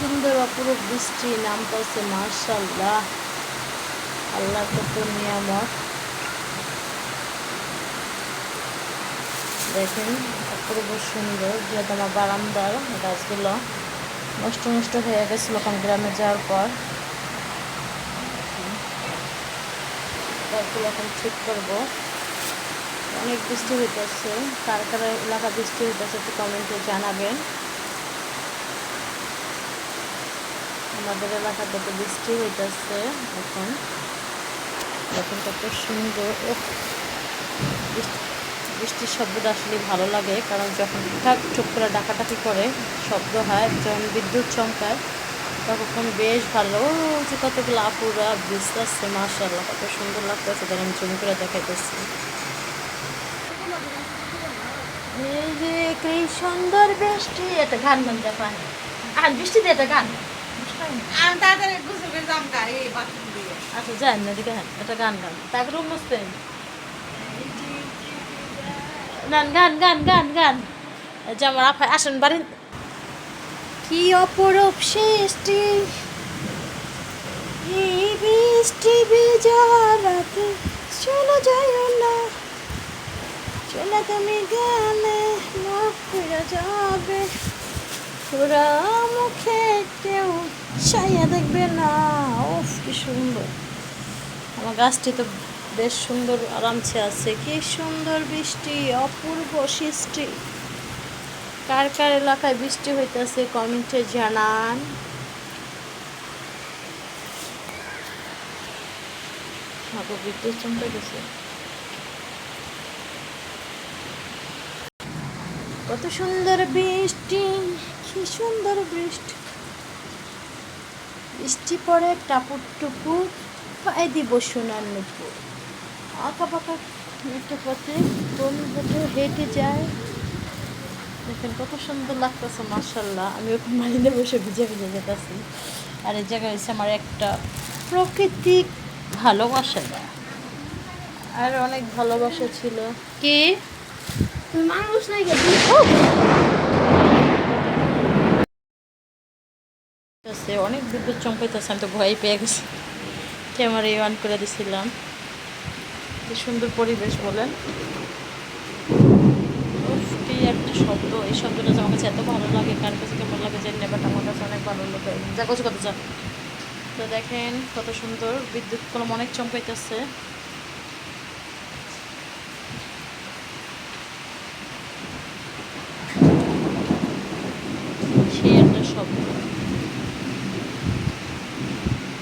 সুন্দর, অপরূপ বৃষ্টি নামতেছে মার্শাল্লাহ আল্লাহ কত নিয়ামত। দেখেন অপূর্ব সুন্দর যেহেতু আমার বারান্দার গাছগুলো নষ্ট নষ্ট হয়ে গেছিল কারণ গ্রামে যাওয়ার পর। গাছগুলো এখন ঠিক করব। অনেক বৃষ্টি হইতেছে, কার কার এলাকা বৃষ্টি হইতেছে একটু কমেন্টে জানাবেন। আমাদের এলাকাতে তো বৃষ্টি হইতেছে এখন। এখন কত সুন্দর। ও বৃষ্টির শব্দটা আসলে ভালো লাগে, কারণ যখন ঠাক চোখ করে ডাকাডাকি করে, শব্দ হয় যখন বিদ্যুৎ চমকায়, তখন বেশ ভালো। যে কতগুলো আপুরা বৃষ্টি আসছে মার্শাল্লাহ কত সুন্দর লাগতেছে তাহলে আমি জমি করে দেখাইতেছি। এই যে, কি সুন্দর বৃষ্টি, এটা গান গান দেখান আর বৃষ্টিতে এটা গান? আচ্ছা যান না দিকে হ্যাঁ এটা গান গান তারপরে বুঝতেন গান গান গান গান গান। এই যে আমার আফা আসেন বাড়ি। কি অপরূপ সৃষ্টি। এই বৃষ্টি ভেজা রাতে চলে যায় না। চলে তুমি গানে না ফিরে যাবে। তোরা মুখে ছাইয়া দেখবে না ওফ কি সুন্দর। আমার গাছটি তো বেশ সুন্দর আরামছে আছে। কি সুন্দর বৃষ্টি, অপূর্ব সৃষ্টি। কার কার এলাকায় বৃষ্টি হইতেছে কমেন্টে জানান। বিদ্যুৎ চমকে গেছে কত সুন্দর বৃষ্টি, কি সুন্দর বৃষ্টি। বৃষ্টি পড়ে টাপুর টুপুর পায়ে দিব সোনার নুপুর। আঁকা পাকা একটা পথে কোন পথে হেঁটে যায়? দেখেন কত সুন্দর লাগতেছে মার্শাল্লাহ আমি ওখানে মালিনে বসে ভিজে ভিজে যেতেছি। আর এই জায়গায় হচ্ছে আমার একটা প্রকৃতিক ভালোবাসা। আর অনেক ভালোবাসা ছিল। কি? মানুষ নাই আছে অনেক বিদ্যুৎ চমকাইতেছে, আমি তো ভয় পেয়ে গেছি। ক্যামেরা অন করে দিছিলাম। কি সুন্দর পরিবেশ বলেন। কি একটা শব্দ। এই শব্দটা যে আমার কাছে এত ভালো লাগে, কার কাছে কেমন লাগে জানি না আমার কাছে অনেক ভালো লাগে। যা করছে কত যা। তো দেখেন কত সুন্দর বিদ্যুৎ কলম অনেক চমকাইতেছে। সেই একটা শব্দ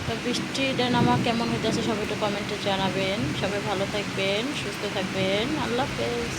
তো বৃষ্টিটা নামা কেমন হইতেছে সবাই একটু কমেন্টে জানাবেন। সবাই ভালো থাকবেন, সুস্থ থাকবেন। আল্লাহ হাফেজ।